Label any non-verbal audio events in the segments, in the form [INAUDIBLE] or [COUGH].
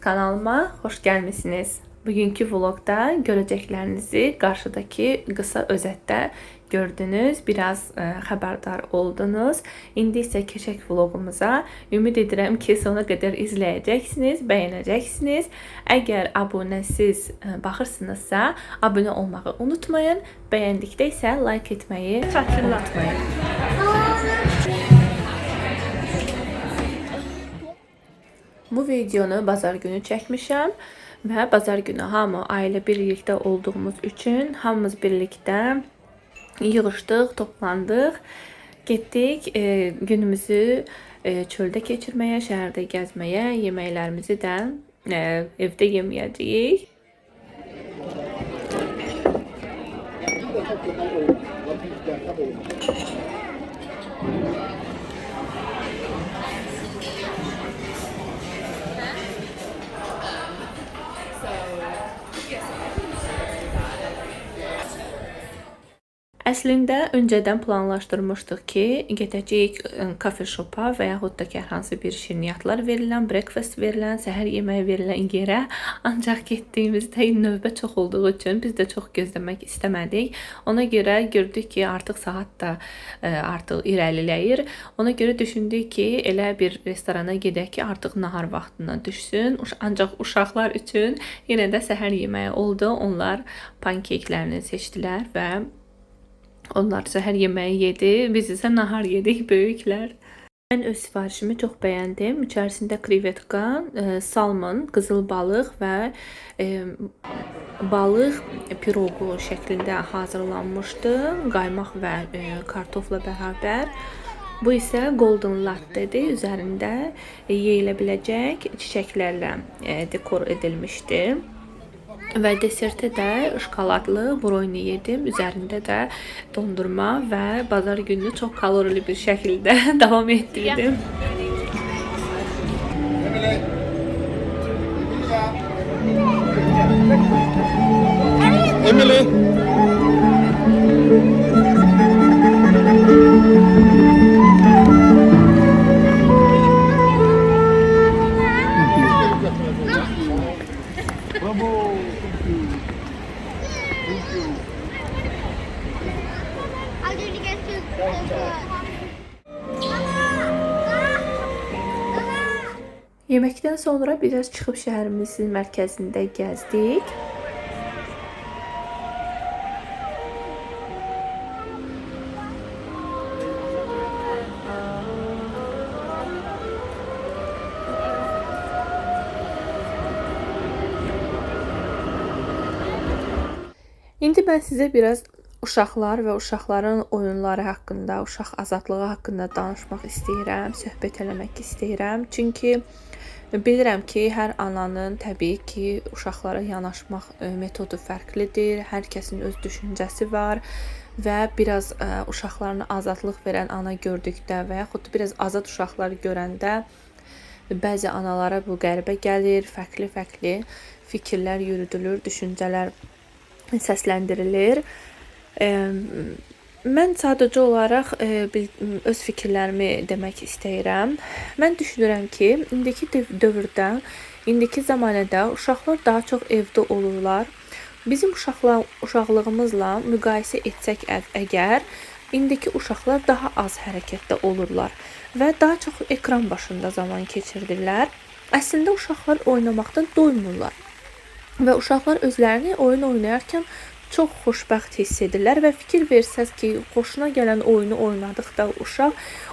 Kanalıma hoş gelmişsiniz. Bugünkü vlogda görəcəklərinizi qarşıdakı qısa özətdə gördünüz, biraz ə, xəbərdar oldunuz. İndi isə keçək vloqumuza. Ümid edirəm ki, sona qədər izləyəcəksiniz, bəyənəcəksiniz. Əgər abunəsiz ə, baxırsınızsa, abunə olmağı unutmayın. Bəyəndikdə isə like etməyi xatırlatmayın. Bu videonu bazar günü çəkmişəm və bazar günü hamı ailə birlikdə olduğumuz üçün hamımız birlikdə yığışdıq, toplandıq, getdik e, günümüzü e, çöldə keçirməyə, şəhərdə gəzməyə, yeməklərimizi də e, evdə yeməyəcəyik. Əslində öncədən planlaşdırmışdıq ki, gedəcəyik kafe shopa və yaxud da ki, hər hansı bir şirniyyatlar verilən, breakfast verilən, səhər yeməyi verilən yerə. Ancaq getdiyimizdə növbə çox olduğu üçün biz də çox gözləmək istəmədik. Ona görə gördük ki, artıq saat da artıq irəliləyir. Ona görə düşündük ki, elə bir restorana gedək ki, artıq nahar vaxtına düşsün. Ancaq uşaqlar üçün yenə də səhər yeməyi oldu. Onlar pankeklərini seçdilər və onlar səhər yeməyi yedi, biz isə nahar yedik böyüklər. Mən öz sifarişimi çox bəyəndim. İçərisində krevetka, e, salmon, qızıl balıq və e, balıq piroqu şəklində hazırlanmışdı. Qaymaq və e, kartofla bərabər. Bu isə golden lattedir. Üzərində yeyilə biləcək çiçəklərlə e, dekor edilmişdi. Və desertə də şokoladlı brownie yedim. Üzərində də dondurma və bazar gününü çox kalorili bir şəkildə [LAUGHS] davam etdirdim. Emily. Bravo. You. I'm going to get to Yeməkdən sonra biraz çıxıb şəhərimizin mərkəzində gəzdik. İndi mən sizə biraz uşaqlar və uşaqların oyunları haqqında, uşaq azadlığı haqqında danışmaq istəyirəm, söhbət eləmək istəyirəm. Çünki bilirəm ki, hər ananın təbii ki, uşaqlara yanaşmaq e, metodu fərqlidir. Hər kəsin öz düşüncəsi var və biraz ə, uşaqlarına azadlıq verən ana gördükdə və yaxud biraz azad uşaqlar görəndə bəzi analara bu qəribə gəlir, fərqli-fərqli fikirlər yürüdülür, düşüncələr səsləndirilir. Mən sadəcə olaraq öz fikirlərimi demək istəyirəm. Mən düşünürəm ki, indiki döv- dövrdə, indiki zəmanədə uşaqlar daha çox evdə olurlar. Bizim uşaqlar uşaqlığımızla müqayisə etsək əgər indiki uşaqlar daha az hərəkətdə olurlar və daha çox ekran başında zaman keçirdirlər. Əslində uşaqlar oynamaqdan doymurlar. Və uşaqlar özlərini oyun oynayarkən çox xoşbəxt hiss edirlər və fikir versəz ki, xoşuna gələn oyunu oynadıqda uşaq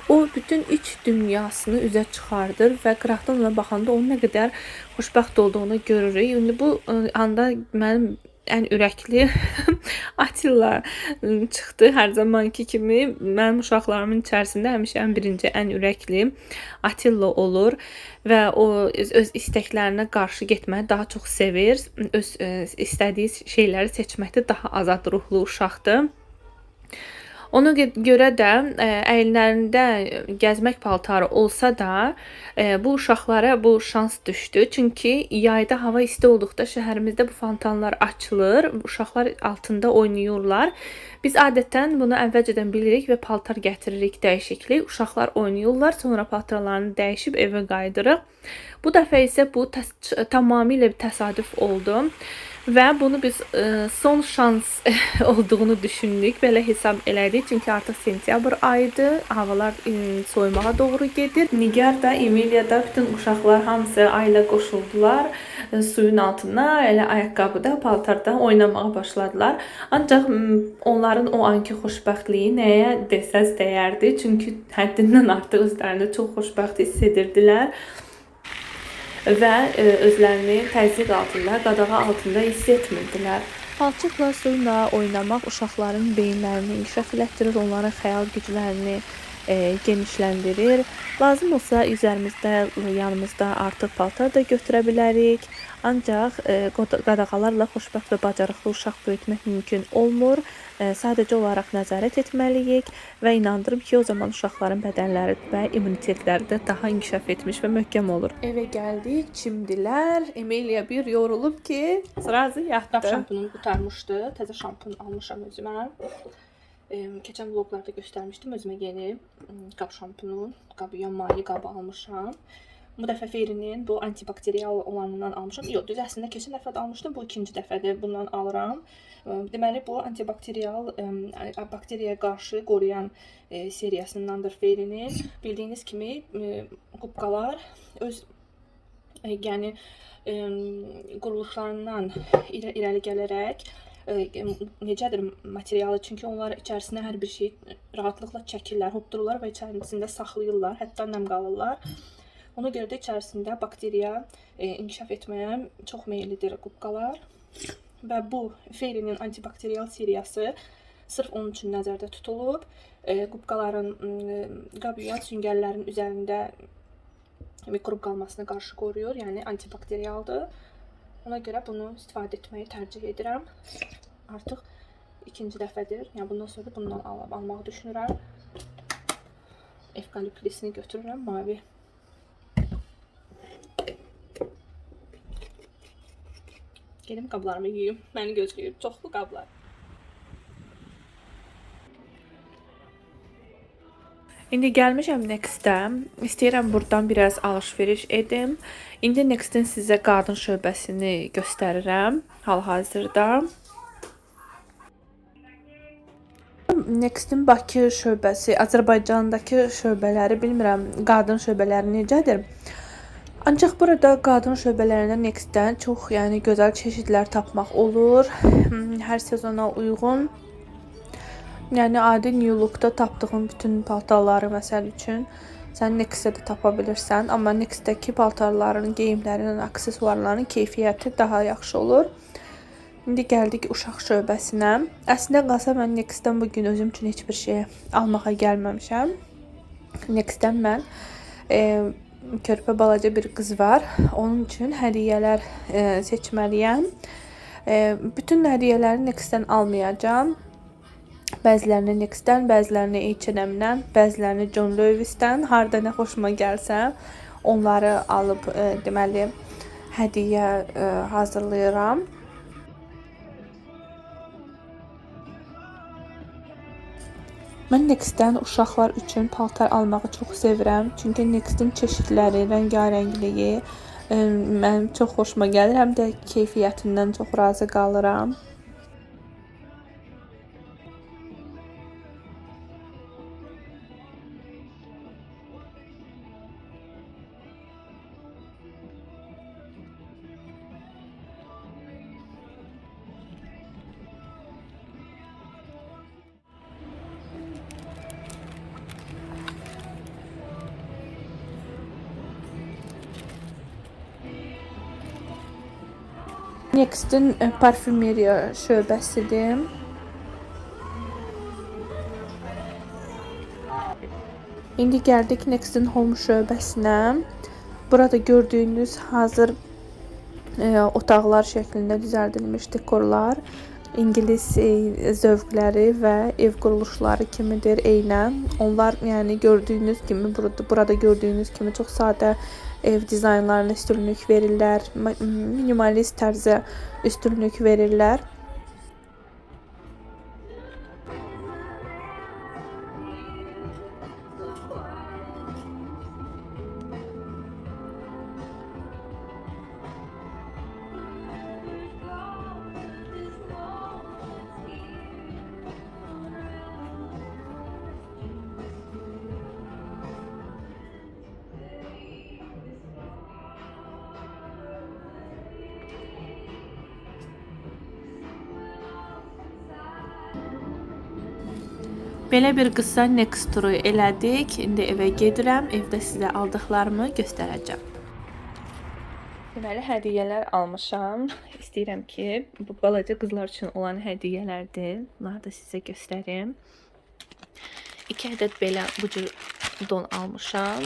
o bütün iç dünyasını üzə çıxardır və qıraqdan ona baxanda onun nə qədər xoşbəxt olduğunu görürük. İndi bu anda mənim ən ürəkli [LAUGHS] Atilla çıxdı hər zamanki kimi. Mənim uşaqlarımın içərisində həmişə ən birinci, ən ürəkli Atilla olur və o öz, öz istəklərinə qarşı getməyi daha çox sevir. Öz ə, istədiyi şeyləri seçməkdə daha azad ruhlu uşaqdır. Ona gö- görə də ə, əyinlərində gəzmək paltarı olsa da, ə, bu uşaqlara bu şans düşdü. Çünki yayda hava isti olduqda şəhərimizdə bu fontanlar açılır, uşaqlar altında oynayırlar. Biz adətən bunu əvvəlcədən bilirik və paltar gətiririk dəyişiklik. Uşaqlar oynayırlar, sonra paltarlarını dəyişib evə qayıdırıq. Bu dəfə isə bu təs- tamamilə təsadüf oldu. Və bunu biz ə, son şans [LAUGHS] olduğunu düşündük, belə hesab elədik. Çünki artıq sentyabr ayıdır, havalar ə, soyumağa doğru gedir. Nigar da, Emilia da bütün uşaqlar hamısı ailə qoşuldular ə, suyun altına, elə ayaqqabıda, paltarda oynamağa başladılar. Ancaq m, onların o anki xoşbəxtliyi nəyə desəz dəyərdi. Çünki həddindən artıq özlərini çox xoşbəxt hiss edirdilər və ə, özlərini təzyiq altında, qadağa altında hiss etmirdilər. Palçıqla suyla oynamaq uşaqların beyinlərini inkişaf elətdirir, onların xəyal güclərini ə, genişləndirir. Lazım olsa üzərimizdə, yanımızda artıq paltar da götürə bilərik. Ancaq ə, qod- qadağalarla xoşbəxt və bacarıqlı uşaq böyütmək mümkün olmur. Ə, Sadəcə olaraq nəzarət etməliyik və inandırım ki, o zaman uşaqların bədənləri və immunitetləri də daha inkişaf etmiş və möhkəm olur. Evə gəldik, çimdilər. Emilia bir yorulub ki, sırazı Qab yatdı. şampunum qurtarmışdı. Təzə şampun almışam özümə. Em, Keçən vloqlarda göstərmişdim özümə yeni qab şampunu, qab yanmayı qabı almışam. Bu dəfə Fairy'nin bu antibakteriyal olanından almışam. Yox, düz əslində keçən dəfə də almışdım. Bu ikinci dəfədir bundan alıram. Em, Deməli bu antibakteriyal em, a- bakteriyaya qarşı qoruyan seriyasındandır Fairy'nin. Bildiyiniz kimi qubqalar öz yəni quruluşlarından irə, irəli gələrək necədir materialı? Çünki onlar içərisinə hər bir şey rahatlıqla çəkirlər, hopdururlar və içərisində saxlayırlar, hətta nəm qalırlar. Ona görə də içərisində bakteriya e, inkişaf etməyə çox meyllidir qubqalar. Və bu Fairy'nin antibakteriyal seriyası sırf onun üçün nəzərdə tutulub. E, qubqaların m, qab yuyan süngərlərin üzərində mikrob qalmasına qarşı qoruyur, yəni antibakteriyaldır. Ona görə bunu istifadə etməyi tərcih edirəm. Artıq ikinci dəfədir. Yəni bundan sonra bundan al almağı düşünürəm. Evkaliptlisini götürürəm, mavi. Gedim qablarımı yuyum. Məni gözləyir çoxlu qablar. İndi gəlmişəm Next-ə. İstəyirəm burdan biraz alış-veriş edim. İndi Next-in sizə qadın şöbəsini göstərirəm hal-hazırda. Next-in Bakı şöbəsi, Azərbaycandakı şöbələri bilmirəm, qadın şöbələri necədir? Ancaq burada qadın şöbələrində Next-dən çox, yəni gözəl çeşidlər tapmaq olur. Hmm, Hər sezona uyğun. Yəni adi New Look-da tapdığın bütün paltarları məsəl üçün sən Next-də də tapa bilirsən, amma Next-dəki paltarların, geyimlərinin, aksesuarların keyfiyyəti daha yaxşı olur. İndi gəldik uşaq şöbəsinə. Əslində qalsa mən Next-dən bu gün özüm üçün heç bir şey almağa gəlməmişəm. Next-dən mən e, körpə balaca bir qız var. Onun üçün hədiyyələr e, seçməliyəm. E, bütün hədiyyələri Next-dən almayacağam. Bəzilərini Next-dən, bəzilərini H&M-dən, bəzilərini John Lewis-dən, harda nə xoşuma gəlsə, onları alıb e, deməli hədiyyə e, hazırlayıram. Mən Next-dən uşaqlar üçün paltar almağı çox sevirəm. Çünki Next-in çeşidləri, rəngarəngliyi mənim çox xoşuma gəlir, həm də keyfiyyətindən çox razı qalıram. Next-in e, parfümeriya şöbəsidir. İndi gəldik Next-in Home şöbəsinə. Burada gördüyünüz hazır e, otaqlar şəklində düzəldilmiş dekorlar ingilis e, zövqləri və ev quruluşları kimidir eynən. Onlar yəni gördüyünüz kimi burada burada gördüyünüz kimi çox sadə ev dizaynlarına üstünlük verirlər. Ma- Minimalist tərzə üstünlük verirlər. Belə bir qısa next turu elədik. İndi evə gedirəm. Evdə sizə aldıqlarımı göstərəcəm. Deməli, hədiyyələr almışam. İstəyirəm ki, bu balaca qızlar üçün olan hədiyyələrdir. Bunları da sizə göstərim. 2 ədəd belə bu cür don almışam.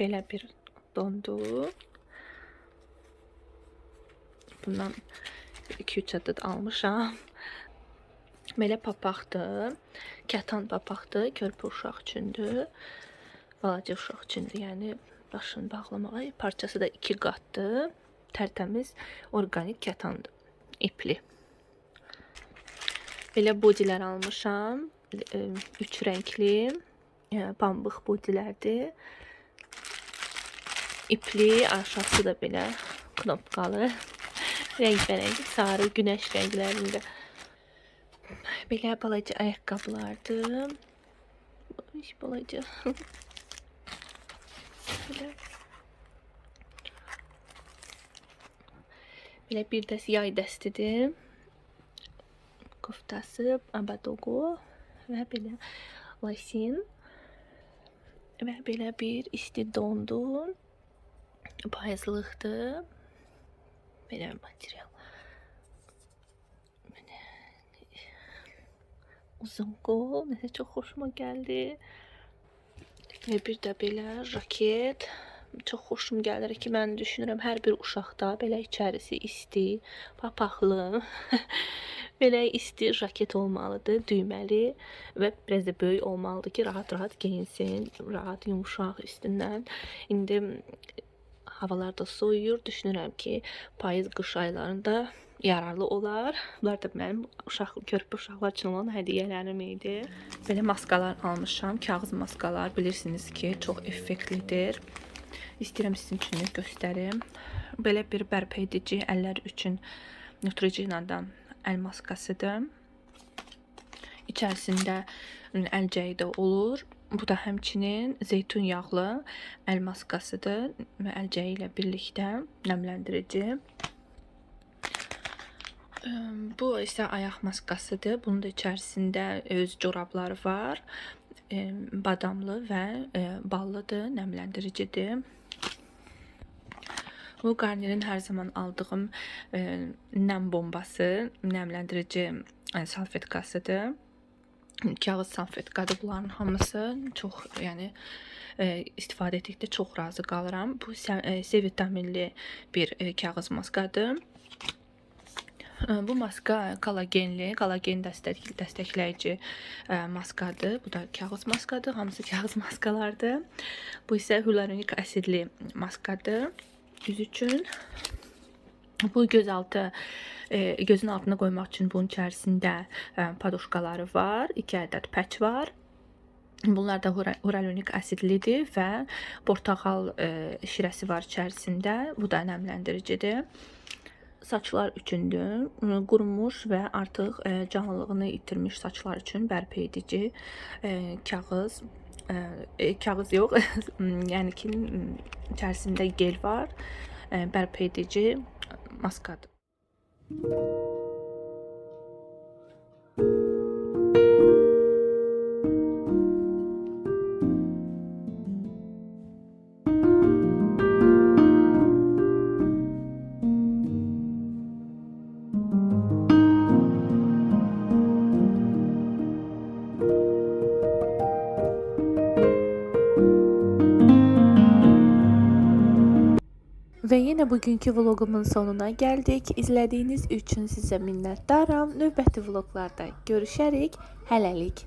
Belə bir dondur. Bundan 2-3 ədəd almışam. Belə papaqdır. Kətan papaqdır. Körpə uşaq üçündür. Balaca uşaq üçündür. Yəni başını bağlamağa parçası da 2 qatdır. Tərtəmiz orqanik kətandır. İpli. Belə bodilər almışam. 3 rəngli e, pambıq bodilərdir. İpli, aşağısı da belə knopkalı. [LAUGHS] Rəngbərəng sarı günəş rənglərində. Belə balaca ayaqqabılardır. Baş balaca. Belə. Belə bir dəst yay dəstidir. Koftası, abadogo və belə lasin və belə bir isti dondur. Payızlıqdır. Belə bir. Uzun qol. Nəsə çox xoşuma gəldi. Və bir də belə jaket çox xoşum gəlir ki, mən düşünürəm hər bir uşaqda belə içərisi isti, papaqlı, [LAUGHS] belə isti jaket olmalıdır, düyməli və biraz da böyük olmalıdır ki, rahat-rahat geyinsin, rahat, yumşaq üstündən. İndi havalar da soyuyur. Düşünürəm ki, payız, qış aylarında yararlı olar. Bunlar da mənim uşaq körpə uşaqlar üçün olan hədiyyələrim idi. Belə maskalar almışam. Kağız maskalar bilirsiniz ki, çox effektlidir. İstəyirəm sizin üçün də göstərim. Belə bir bərpa edici əllər üçün Neutrogena da əl maskasıdır. İçərisində əlcəyi də olur. Bu da həmçinin zeytun yağlı əl maskasıdır əlcəyi ilə birlikdə nəmləndirici. Bu isə ayaq maskasıdır. Bunun da içərisində öz corabları var. Badamlı və ballıdır, nəmləndiricidir. Bu Garnier'in hər zaman aldığım nəm bombası, nəmləndirici salfetkasıdır. Kağız salfetkadır bunların hamısı. Çox, yəni eee, istifadə etdikdə çox razı qalıram. Bu isə eee, C vitaminli bir eee, kağız maskadır. Bu maska kollagenli, kollagen dəstək dəstəkləyici eee, maskadır. Bu da kağız maskadır. Hamısı [LAUGHS] kağız maskalardır. Bu isə hyaluronik asidli maskadır yüz üçün. Bu gözaltı e, gözün altına qoymaq üçün bunun içərisində e, padoşkaları var. 2 ədəd pəç var. Bunlar da hyaluronik asidlidir və portağal e, şirəsi var içərisində. Bu da nəmləndiricidir. Saçlar üçündür. Qurumuş və artıq e, canlılığını itirmiş saçlar üçün bərpa edici e, kağız e, e, kağız yox, [LAUGHS] yəni ki, içərisində gel var. Bərpa edici maskadır. Və yenə bugünkü vloqumun sonuna gəldik. İzlədiyiniz üçün sizə minnətdaram. Növbəti vloqlarda görüşərik. Hələlik.